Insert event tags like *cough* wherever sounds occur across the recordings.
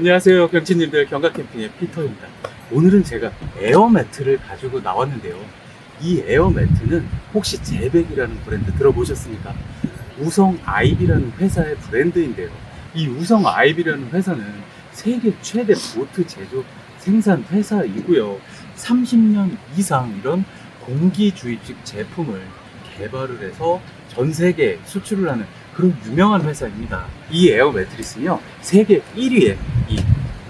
안녕하세요 경치님들. 경각캠핑의 피터입니다. 오늘은 제가 에어매트를 가지고 나왔는데요. 이 에어매트는 혹시 제백이라는 브랜드 들어보셨습니까? 우성 아이비라는 회사의 브랜드인데요. 이 우성 아이비라는 회사는 세계 최대 보트 제조 생산 회사이고요. 30년 이상 이런 공기 주입식 제품을 개발을 해서 전 세계에 수출을 하는 그런 유명한 회사입니다. 이 에어 매트리스는요, 세계 1위의 이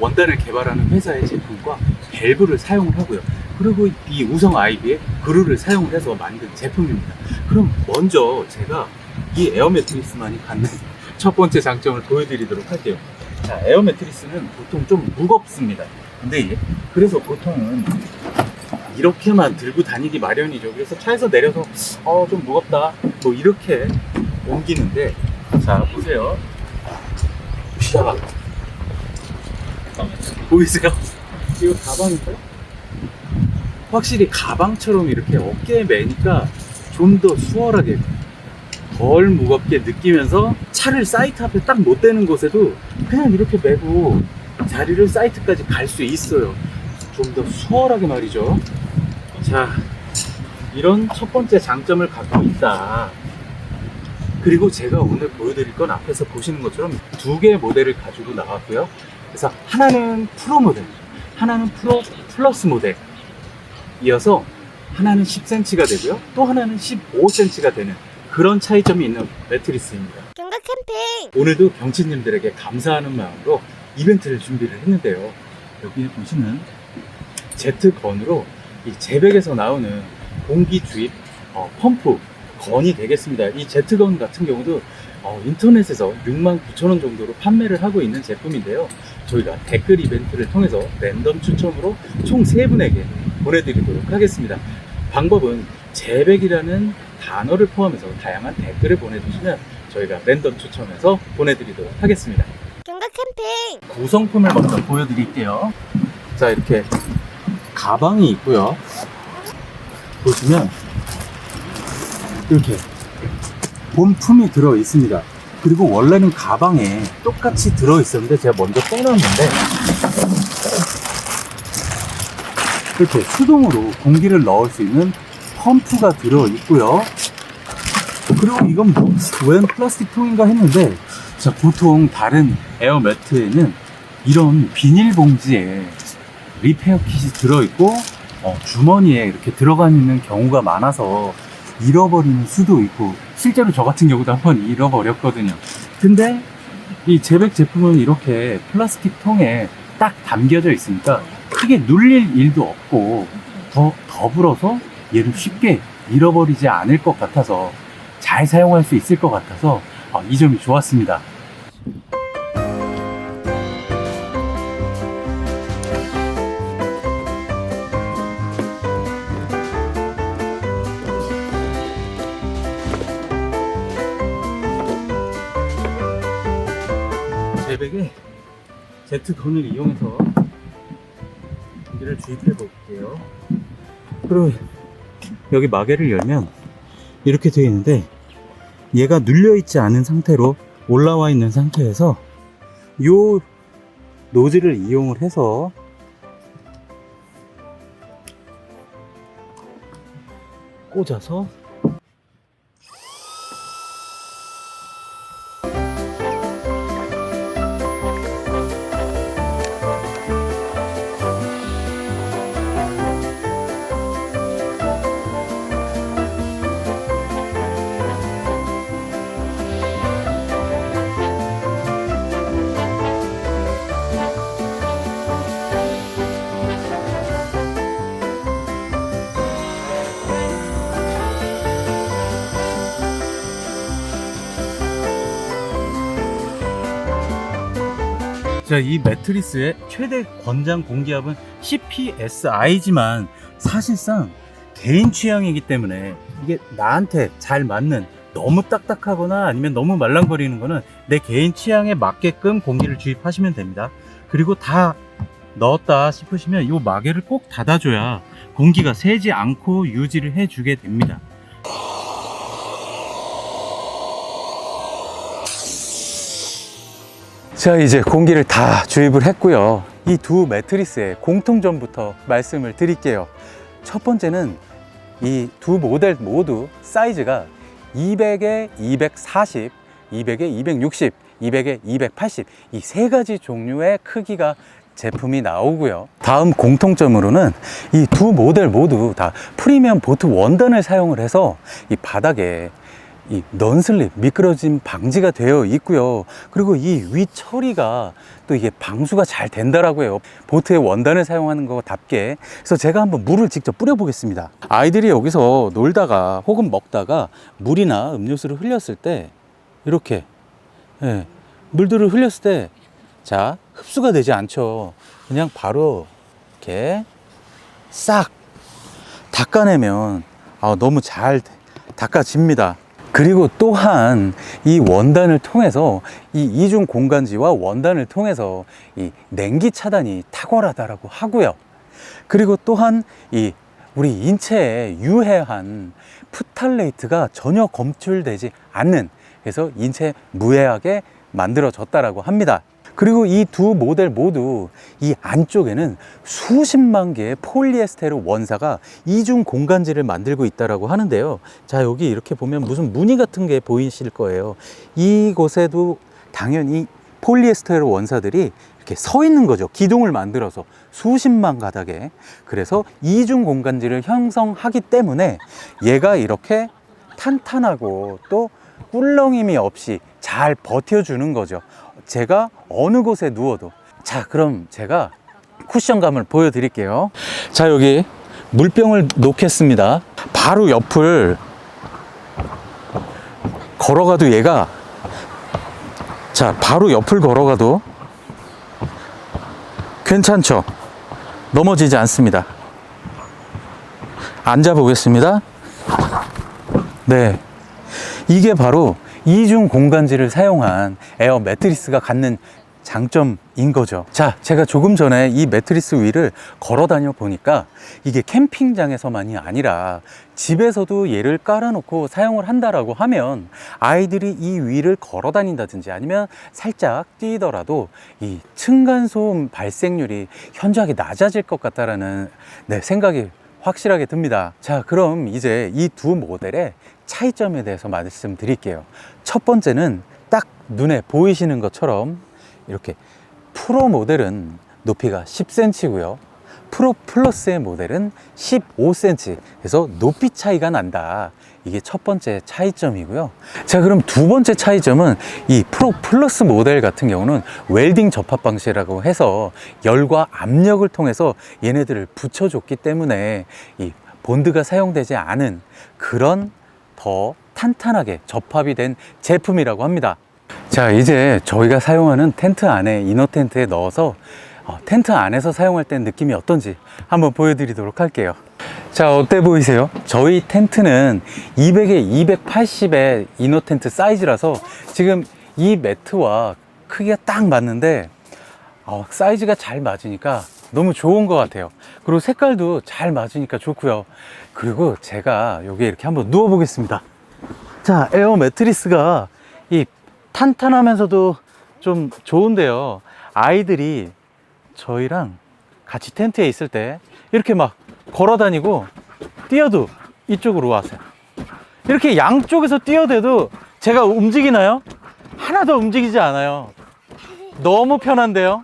원단을 개발하는 회사의 제품과 밸브를 사용을 하고요. 그리고 이 우성 아이비의 그루를 사용을 해서 만든 제품입니다. 그럼 먼저 제가 이 에어 매트리스만이 갖는 *laughs* 첫 번째 장점을 보여드리도록 할게요. 자, 에어 매트리스는 보통 좀 무겁습니다. 근데 그래서 보통은 이렇게만 들고 다니기 마련이죠. 그래서 차에서 내려서 어 좀 무겁다 뭐 이렇게 옮기는데 자 보세요. 샤 보이세요? 이거 가방인가요? 확실히 가방처럼 이렇게 어깨에 매니까 좀 더 수월하게 덜 무겁게 느끼면서 차를 사이트 앞에 딱 못 대는 곳에도 그냥 이렇게 메고 자리를 사이트까지 갈 수 있어요. 좀 더 수월하게 말이죠. 자, 이런 첫 번째 장점을 갖고 있다. 그리고 제가 오늘 보여드릴 건 앞에서 보시는 것처럼 두 개의 모델을 가지고 나왔고요. 그래서 하나는 프로 모델, 하나는 프로 플러스 모델. 이어서 하나는 10cm가 되고요. 또 하나는 15cm가 되는 그런 차이점이 있는 매트리스입니다. 경각 캠핑 오늘도 경치님들에게 감사하는 마음으로 이벤트를 준비를 했는데요. 여기 보시는 제트건으로 이 제백에서 나오는 공기 주입 어, 펌프 건이 되겠습니다. 이 제트건 같은 경우도 어, 인터넷에서 69,000원 정도로 판매를 하고 있는 제품인데요. 저희가 댓글 이벤트를 통해서 랜덤 추첨으로 총 3분에게 보내드리도록 하겠습니다. 방법은 제백이라는 단어를 포함해서 다양한 댓글을 보내주시면 저희가 랜덤 추첨해서 보내드리도록 하겠습니다. 경각 캠핑 구성품을 먼저 보여드릴게요. 자, 이렇게 가방이 있고요. 보시면 이렇게 본품이 들어 있습니다. 그리고 원래는 가방에 똑같이 들어 있었는데 제가 먼저 빼놨는데 이렇게 수동으로 공기를 넣을 수 있는 펌프가 들어 있고요. 그리고 이건 뭐 웬 플라스틱 통인가 했는데 자, 보통 다른 에어 매트에는 이런 비닐봉지에 리페어 킷이 들어있고 어, 주머니에 이렇게 들어가 있는 경우가 많아서 잃어버리는 수도 있고 실제로 저 같은 경우도 한 번 잃어버렸거든요. 근데 이 제백 제품은 이렇게 플라스틱 통에 딱 담겨져 있으니까 크게 눌릴 일도 없고 더 더불어서 얘를 쉽게 잃어버리지 않을 것 같아서 잘 사용할 수 있을 것 같아서 어, 이 점이 좋았습니다. 제트건을 이용해서 공기를 주입해 볼게요. 그리고 여기 마개를 열면 이렇게 되어 있는데 얘가 눌려 있지 않은 상태로 올라와 있는 상태에서 요 노즐을 이용을 해서 꽂아서 자, 이 매트리스의 최대 권장 공기압은 CPSI지만 사실상 개인 취향이기 때문에 이게 나한테 잘 맞는 너무 딱딱하거나 아니면 너무 말랑거리는 거는 내 개인 취향에 맞게끔 공기를 주입하시면 됩니다. 그리고 다 넣었다 싶으시면 이 마개를 꼭 닫아줘야 공기가 새지 않고 유지를 해주게 됩니다. 자, 이제 공기를 다 주입을 했고요. 이 두 매트리스의 공통점부터 말씀을 드릴게요. 첫 번째는 이 두 모델 모두 사이즈가 200에 240, 200에 260, 200에 280, 이 세 가지 종류의 크기가 제품이 나오고요. 다음 공통점으로는 이 두 모델 모두 다 프리미엄 보트 원단을 사용을 해서 이 바닥에 이 넌슬립 미끄러짐 방지가 되어 있고요. 그리고 이 위 처리가 또 이게 방수가 잘 된다라고 해요. 보트의 원단을 사용하는 것답게. 그래서 제가 한번 물을 직접 뿌려 보겠습니다. 아이들이 여기서 놀다가 혹은 먹다가 물이나 음료수를 흘렸을 때 이렇게 예, 물들을 흘렸을 때 자, 흡수가 되지 않죠. 그냥 바로 이렇게 싹 닦아내면 아, 너무 잘 닦아집니다. 그리고 또한 이 원단을 통해서 이 이중 공간지와 원단을 통해서 이 냉기 차단이 탁월하다라고 하고요. 그리고 또한 이 우리 인체에 유해한 푸탈레이트가 전혀 검출되지 않는 그래서 인체 무해하게 만들어졌다라고 합니다. 그리고 이 두 모델 모두 이 안쪽에는 수십만 개의 폴리에스테르 원사가 이중 공간지를 만들고 있다라고 하는데요. 자, 여기 이렇게 보면 무슨 무늬 같은 게 보이실 거예요. 이곳에도 당연히 폴리에스테르 원사들이 이렇게 서 있는 거죠. 기둥을 만들어서 수십만 가닥에. 그래서 이중 공간지를 형성하기 때문에 얘가 이렇게 탄탄하고 또 꿀렁임이 없이 잘 버텨주는 거죠. 제가 어느 곳에 누워도. 자, 그럼 제가 쿠션감을 보여드릴게요. 자, 여기 물병을 놓겠습니다. 바로 옆을 걸어가도 얘가 자, 바로 옆을 걸어가도 괜찮죠? 넘어지지 않습니다. 앉아 보겠습니다. 네. 이게 바로 이중 공간지를 사용한 에어 매트리스가 갖는 장점인 거죠. 자, 제가 조금 전에 이 매트리스 위를 걸어 다녀 보니까 이게 캠핑장에서만이 아니라 집에서도 얘를 깔아놓고 사용을 한다라고 하면 아이들이 이 위를 걸어 다닌다든지 아니면 살짝 뛰더라도 이 층간소음 발생률이 현저하게 낮아질 것 같다라는 네, 생각이 확실하게 듭니다. 자, 그럼 이제 이 두 모델의 차이점에 대해서 말씀드릴게요. 첫 번째는 딱 눈에 보이시는 것처럼 이렇게 프로 모델은 높이가 10cm고요. 프로 플러스의 모델은 15cm. 그래서 높이 차이가 난다. 이게 첫 번째 차이점이고요. 자, 그럼 두 번째 차이점은 이 프로 플러스 모델 같은 경우는 웰딩 접합 방식이라고 해서 열과 압력을 통해서 얘네들을 붙여줬기 때문에 이 본드가 사용되지 않은 그런 더 탄탄하게 접합이 된 제품이라고 합니다. 자, 이제 저희가 사용하는 텐트 안에 이너 텐트에 넣어서 어, 텐트 안에서 사용할 때 느낌이 어떤지 한번 보여드리도록 할게요. 자, 어때 보이세요? 저희 텐트는 200에 280의 이너 텐트 사이즈라서 지금 이 매트와 크기가 딱 맞는데 어, 사이즈가 잘 맞으니까 너무 좋은 것 같아요. 그리고 색깔도 잘 맞으니까 좋고요. 그리고 제가 여기 이렇게 한번 누워 보겠습니다. 자, 에어 매트리스가 이 탄탄하면서도 좀 좋은데요. 아이들이 저희랑 같이 텐트에 있을 때 이렇게 막 걸어 다니고 뛰어도 이쪽으로 와서 이렇게 양쪽에서 뛰어대도 제가 움직이나요? 하나도 움직이지 않아요. 너무 편한데요?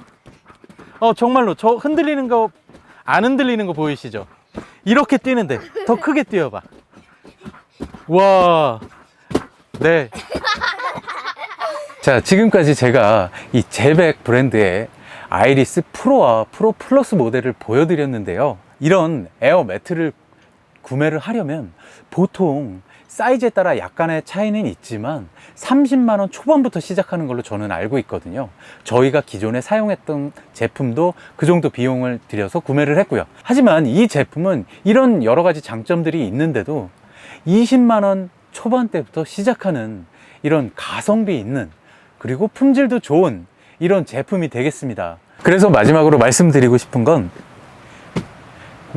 어, 정말로 저 흔들리는 거, 안 흔들리는 거 보이시죠? 이렇게 뛰는데 더 크게 뛰어봐. 와, 네. 자, 지금까지 제가 이 제백 브랜드의 아이리스 프로와 프로 플러스 모델을 보여드렸는데요. 이런 에어 매트를 구매를 하려면 보통 사이즈에 따라 약간의 차이는 있지만 30만 원 초반부터 시작하는 걸로 저는 알고 있거든요. 저희가 기존에 사용했던 제품도 그 정도 비용을 들여서 구매를 했고요. 하지만 이 제품은 이런 여러 가지 장점들이 있는데도 20만 원 초반대부터 시작하는 이런 가성비 있는 그리고 품질도 좋은 이런 제품이 되겠습니다. 그래서 마지막으로 말씀드리고 싶은 건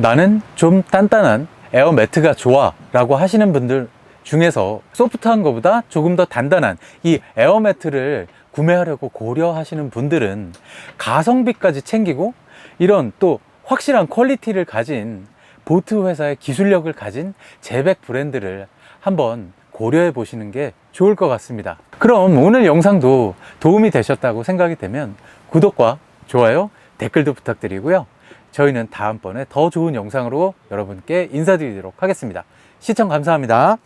나는 좀 단단한 에어 매트가 좋아 라고 하시는 분들 중에서 소프트한 것보다 조금 더 단단한 이 에어 매트를 구매하려고 고려하시는 분들은 가성비까지 챙기고 이런 또 확실한 퀄리티를 가진 보트 회사의 기술력을 가진 제백 브랜드를 한번 고려해 보시는 게 좋을 것 같습니다. 그럼 오늘 영상도 도움이 되셨다고 생각이 되면 구독과 좋아요, 댓글도 부탁드리고요. 저희는 다음번에 더 좋은 영상으로 여러분께 인사드리도록 하겠습니다. 시청 감사합니다.